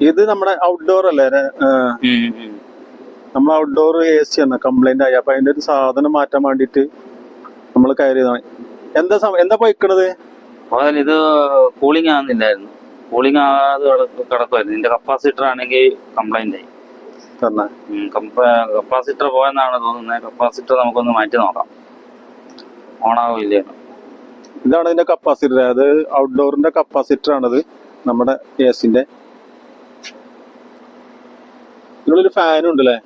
ഇത് നമ്മുടെ ഔട്ട്ഡോർ അല്ലേ? നമ്മൾ ഔട്ട്ഡോർ എ സി ആണ് കംപ്ലൈന്റ് ആയി. അപ്പൊ അതിന്റെ ഒരു സാധനം മാറ്റാൻ വേണ്ടിട്ട് നമ്മൾ കയറിയതാണ്. എന്താ എന്താ പോയിക്കണത്? ഇത് കൂളിംഗ് ആകുന്നില്ലായിരുന്നു കൂളിംഗ് ആകാതെ കിട- കിടക്കുമായിരുന്നു ഇതിന്റെ കപ്പാസിറ്റർ ആണെങ്കിൽ കംപ്ലൈന്റ് ആയി. തന്നെ. കപ്പാസിറ്റർ പോയെന്നാണ് തോന്നുന്നത്. കപ്പാസിറ്റർ നമുക്കൊന്ന് മാറ്റി നോക്കാം. ഓണാവില്ലേ ഇതാണ് ഇതിന്റെ കപ്പാസിറ്റർ അത് ഔട്ട്ഡോറിന്റെ കപ്പാസിറ്റർ ആണത് നമ്മുടെ എ സിന്റെ ഇതിനുള്ളിൽ ഫാനുണ്ട് അല്ലേ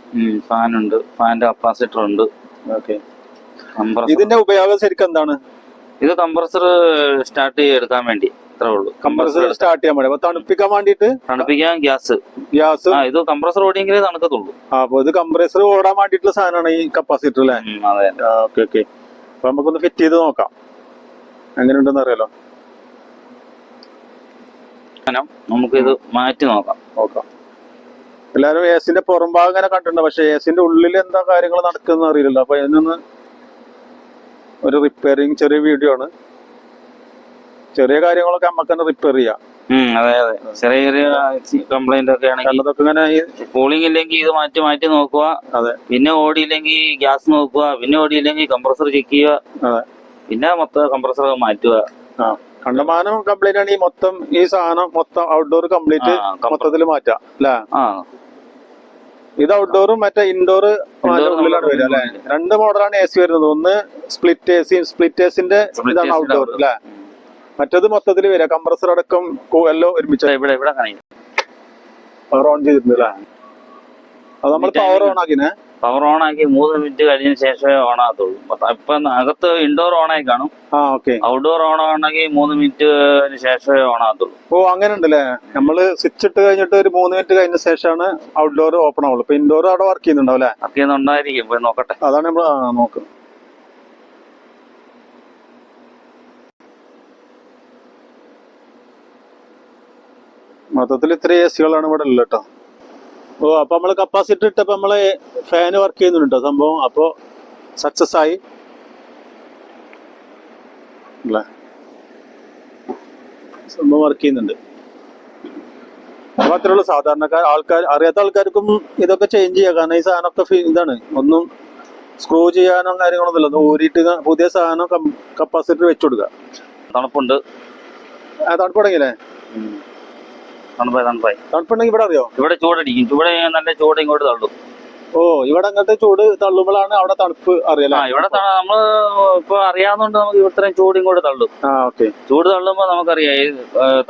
ഫാനുണ്ട് ഫാനിന്റെ കപ്പാസിറ്റർ ഉണ്ട്. ഓക്കെ ഇതിന്റെ ഉപയോഗം ശരിക്കും എന്താണ്? ഇത് കംപ്രസർ സ്റ്റാർട്ട് ചെയ്തെടുക്കാൻ വേണ്ടി. അത്രേ ഉള്ളൂ. കംപ്രസർ സ്റ്റാർട്ട് ചെയ്യാൻ വേണ്ടി. അപ്പൊ തണുപ്പിക്കാൻ വേണ്ടിട്ട് തണുപ്പിക്കാൻ ഗ്യാസ് ഗ്യാസ് ഇത് കംപ്രസർ ഓടിയെങ്കിലേ തണുക്കത്തുള്ളൂ. അപ്പൊ ഇത് കംപ്രസർ ഓടാൻ വേണ്ടിയിട്ടുള്ള സാധനമാണ് ഈ കപ്പാസിറ്റർ അല്ലേ? അതെ. ഓക്കെ ഓക്കെ അപ്പൊ നമുക്കൊന്ന് ഫിറ്റ് ചെയ്ത് നോക്കാം. എങ്ങനെയുണ്ടെന്ന് അറിയാലോ കാരണം നമുക്ക് ഇത് മാറ്റി നോക്കാം. നോക്കാം എല്ലാരും എസിന്റെ പുറംഭാഗം പുറം ഭാഗം ഇങ്ങനെ കണ്ടിട്ടുണ്ട്. പക്ഷെ എസിന്റെ ഉള്ളിൽ എന്താ കാര്യങ്ങൾ നടക്കുന്ന അറിയില്ലല്ലോ. അപ്പൊ ഇതിനൊന്ന് ഒരു റിപ്പയറിങ് ചെറിയ വീഡിയോ ആണ്. ചെറിയ കാര്യങ്ങളൊക്കെ നമുക്ക് തന്നെ റിപ്പയർ ചെയ്യാം. ഉം, അതെ അതെ. ചെറിയ ചെറിയ കംപ്ലൈന്റ് ഒക്കെ ആണെങ്കിൽ ഇങ്ങനെ കൂളിംഗ് ഇല്ലെങ്കിൽ ഇത് മാറ്റി മാറ്റി നോക്കുക. അതെ. പിന്നെ ഓടിയില്ലെങ്കിൽ ഗ്യാസ് നോക്കുക. പിന്നെ ഓടിയില്ലെങ്കിൽ കംപ്രസർ ചെക്ക് ചെയ്യുക. അതെ. പിന്നെ മൊത്തം കംപ്രസർ മാറ്റുക. കണ്ടമാനം കംപ്ലൈന്റ് ആണ് ഈ മൊത്തം ഈ സാധനം മൊത്തം ഔട്ട്ഡോർ കംപ്ലീറ്റ് മൊത്തത്തിൽ മാറ്റാം അല്ലേ? ഇത് ഔട്ട്ഡോറും മറ്റേ ഇൻഡോർ ഉള്ളിലാണ് വരിക അല്ലെ? രണ്ട് മോഡലാണ് എ സി വരുന്നത്. ഒന്ന് സ്പ്ലിറ്റ് എ സി സ്പ്ലിറ്റ് എസിന്റെ ഇതാണ് ഔട്ട്ഡോർ. അല്ലെ? മറ്റത് മൊത്തത്തിൽ വരിക കംപ്രസർ അടക്കം എല്ലോ ഒരുമിച്ച്. പവർ ഓൺ ചെയ്തിട്ടുണ്ട് അല്ലേ? അത് നമ്മൾ പവർ ഓൺ ആക്കിനെ. പവർ ഓൺ ആക്കി മൂന്ന് മിനിറ്റ് കഴിഞ്ഞതിന് ശേഷമേ ഓൺ ആകത്തുള്ളൂ. ഇപ്പൊ അകത്ത് ഇൻഡോർ ഓൺ ആയി കാണും. ആ ഓക്കെ ഔട്ട്ഡോർ ഓൺ ആണെങ്കിൽ മൂന്ന് മിനിറ്റിന് ശേഷമേ ഓൺ ആകത്തുള്ളൂ. ഓ അങ്ങനെ ഉണ്ടല്ലേ നമ്മൾ സ്വിച്ച് ഇട്ട് കഴിഞ്ഞിട്ട് ഒരു മൂന്ന് മിനിറ്റ് കഴിഞ്ഞ ശേഷമാണ് ഔട്ട്ഡോർ ഓപ്പൺ ആവുള്ളൂ. ഇപ്പൊ ഇൻഡോർ അവിടെ വർക്ക് ചെയ്യുന്നുണ്ടാവും അല്ലേ? വർക്ക് ചെയ്യുന്നുണ്ടായിരിക്കും പോയി നോക്കട്ടെ. അതാണ് നമ്മൾ നോക്ക് മൊത്തത്തിൽ ഇത്ര എ സികളാണ് ഇവിടെ ഉള്ളത് കേട്ടോ. ഓ അപ്പൊ നമ്മൾ കപ്പാസിറ്റി ഇട്ടപ്പോ നമ്മൾ ഫാന് വർക്ക് ചെയ്യുന്നുണ്ടോ സംഭവം. അപ്പൊ സക്സസ് ആയി. അല്ലേ? സംഭവം വർക്ക് ചെയ്യുന്നുണ്ട്. മാത്രമുള്ള ഉള്ളൂ സാധാരണക്കാർ ആൾക്കാർ അറിയാത്ത ആൾക്കാർക്കും ഇതൊക്കെ ചേഞ്ച് ചെയ്യാം. കാരണം ഈ സാധനം ഒക്കെ ഇതാണ്. ഒന്നും സ്ക്രൂ ചെയ്യാനോ കാര്യങ്ങളൊന്നുമില്ല ഒന്ന് ഊരിയിട്ട് പുതിയ സാധനം കപ്പാസിറ്റർ വെച്ചു കൊടുക്കുക. തണുപ്പുണ്ട്. ആ, തണുപ്പുണ്ടെങ്കിലേ തണുപ്പായി തണുപ്പായി തണുപ്പുണ്ടെങ്കിൽ ഇവിടെ അറിയോ? ഇവിടെ ചൂടടിക്കും. ചൂട് നല്ല ചൂട് ഇങ്ങോട്ട് തള്ളും. ഓ ഇവിടെ അങ്ങനത്തെ ചൂട് തള്ളുമ്പോഴാണ് അവിടെ തണുപ്പ് അറിയല്ലേ? ആ ഇവിടെ നമ്മൾ നമ്മൾ ഇപ്പൊ അറിയാവുന്നതുകൊണ്ട് നമുക്ക് ഇത്രയും ചൂട് ഇങ്ങോട്ട് തള്ളും. ചൂട് തള്ളുമ്പോ നമുക്കറിയാം ഈ,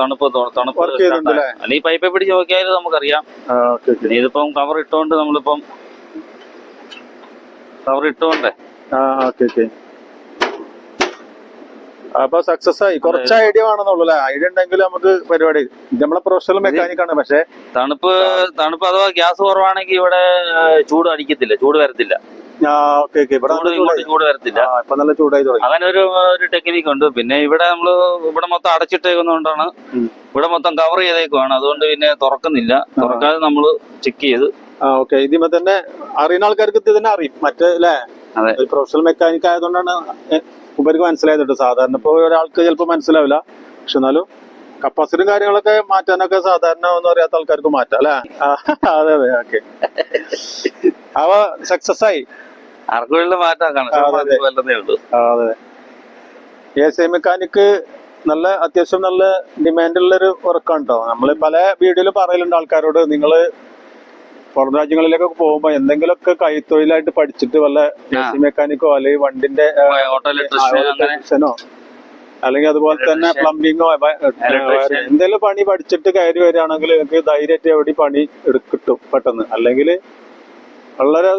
തണുപ്പ് തണുപ്പ് അല്ലെങ്കിൽ പൈപ്പെ പിടിച്ച് നോക്കിയാലും നമുക്കറിയാം. ഇതിപ്പം കവർ ഇട്ടുകൊണ്ട് നമ്മളിപ്പം കവർ ഇട്ടുകൊണ്ടേ ആ ഓക്കെ ഓക്കെ. അപ്പൊ സക്സസ് ആയി. കുറച്ച് ഐഡിയ വേണമെന്നുള്ളൂ അല്ലെ? ഐഡിയ ഉണ്ടെങ്കിൽ നമുക്ക് പരിപാടി. നമ്മളെ പ്രൊഫഷണൽ മെക്കാനിക് ആണ് പക്ഷെ. തണുപ്പ് തണുപ്പ് അഥവാ ഗ്യാസ് കുറവാണെങ്കിൽ ഇവിടെ ചൂട് അടിക്കത്തില്ല. ചൂട് വരത്തില്ല. അങ്ങനെ ഒരു ഒരു ടെക്നിക്ക് ഉണ്ട്. പിന്നെ ഇവിടെ നമ്മൾ ഇവിടെ മൊത്തം അടച്ചിട്ടേക്കുന്നതുകൊണ്ടാണ്. ഇവിടെ മൊത്തം കവർ ചെയ്തേക്കുവാണ്. അതുകൊണ്ട് പിന്നെ തുറക്കുന്നില്ല. തുറക്കാതെ നമ്മൾ ചെക്ക് ചെയ്ത്. ഓക്കെ ഇതിമേ തന്നെ അറിയുന്ന ആൾക്കാർക്ക് ഇത് തന്നെ അറിയും. മറ്റേ അല്ലേ? പ്രൊഫഷണൽ മെക്കാനിക് ആയതുകൊണ്ടാണ് ഉപരിക്ക് മനസ്സിലായത് കേട്ടോ സാധാരണ ഇപ്പോൾ ഒരാൾക്ക് ചിലപ്പോൾ മനസ്സിലാവില്ല. പക്ഷെ എന്നാലും കപ്പാസിറ്റിയും കാര്യങ്ങളൊക്കെ മാറ്റാനൊക്കെ സാധാരണ ഒന്നും അറിയാത്ത ആൾക്കാർക്ക് മാറ്റാം അല്ലേ? അതെ അതെ ഓക്കെ. അവ സക്സസ് ആയി? ആർക്കും അതെ, എ സി മെക്കാനിക്ക് നല്ല അത്യാവശ്യം നല്ല ഡിമാൻഡ് ഉള്ള ഒരു വർക്കാണ് കേട്ടോ നമ്മൾ പല വീഡിയോയിൽ പറയലുണ്ട് ആൾക്കാരോട് നിങ്ങൾ പുറം രാജ്യങ്ങളിലേക്കൊക്കെ പോകുമ്പോ എന്തെങ്കിലുമൊക്കെ കൈത്തൊഴിലായിട്ട് പഠിച്ചിട്ട് വല്ല മെക്കാനിക്കോ അല്ലെങ്കിൽ വണ്ടിന്റെ ഇലക്ട്രീഷ്യനോ അല്ലെങ്കിൽ അതുപോലെ തന്നെ. പ്ലംബിങ്ങോ എന്തെങ്കിലും പണി പഠിച്ചിട്ട് കയറി വരികയാണെങ്കിൽ നിങ്ങൾക്ക് ധൈര്യമായിട്ട് എവിടെ പണി എടുക്കിട്ടും പെട്ടെന്ന്. അല്ലെങ്കിൽ വളരെ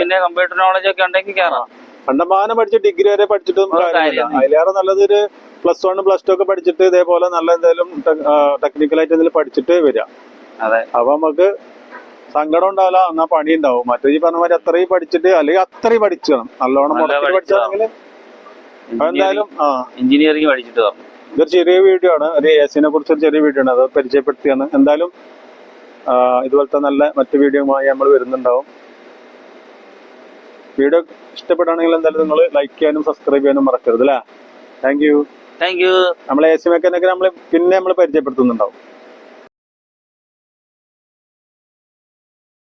പിന്നെ കമ്പ്യൂട്ടർ നോളജ് ഒക്കെ ഉണ്ടെങ്കിൽ കയറാം കണ്ടമാനം പഠിച്ച് ഡിഗ്രി വരെ പഠിച്ചിട്ടും കാര്യമില്ല. അതിലേറെ നല്ലത് ഒരു പ്ലസ് വൺ പ്ലസ് ടു ഒക്കെ പഠിച്ചിട്ട് ഇതേപോലെ നല്ല എന്തെങ്കിലും ടെക്നിക്കലായിട്ട് എന്തെങ്കിലും പഠിച്ചിട്ട് വരിക അപ്പൊ നമുക്ക് സങ്കടം ഉണ്ടാവില്ല എന്നാ പണി ഉണ്ടാവും മറ്റേ ഈ പറഞ്ഞ മാതിരി അത്രയും പഠിച്ചിട്ട് അല്ലെങ്കിൽ അത്രയും പഠിച്ചണം നല്ലോണം നല്ല മുടക്കി പഠിച്ചാണെങ്കിൽ എന്തായാലും ആ. എഞ്ചിനീയറിംഗ് പഠിച്ചിട്ട് ഇതൊരു ചെറിയ വീഡിയോ ആണ്. ഒരു എസിനെ കുറിച്ച് ഒരു ചെറിയ വീഡിയോ ആണ്. അത് പരിചയപ്പെടുത്തിയാണ്. എന്തായാലും ഇതുപോലത്തെ നല്ല മറ്റു വീഡിയോയുമായി നമ്മൾ വരുന്നുണ്ടാവും. വീഡിയോ ഇഷ്ടപ്പെടുകയാണെങ്കിൽ എന്തായാലും നിങ്ങൾ ലൈക്ക് ചെയ്യാനും സബ്സ്ക്രൈബ് ചെയ്യാനും മറക്കരുത് അല്ലേ? താങ്ക് യു താങ്ക് യു നമ്മൾ എ സി മെക്കാനിക്ക് നമ്മൾ പിന്നെ നമ്മൾ പരിചയപ്പെടുത്തുന്നുണ്ടാവും.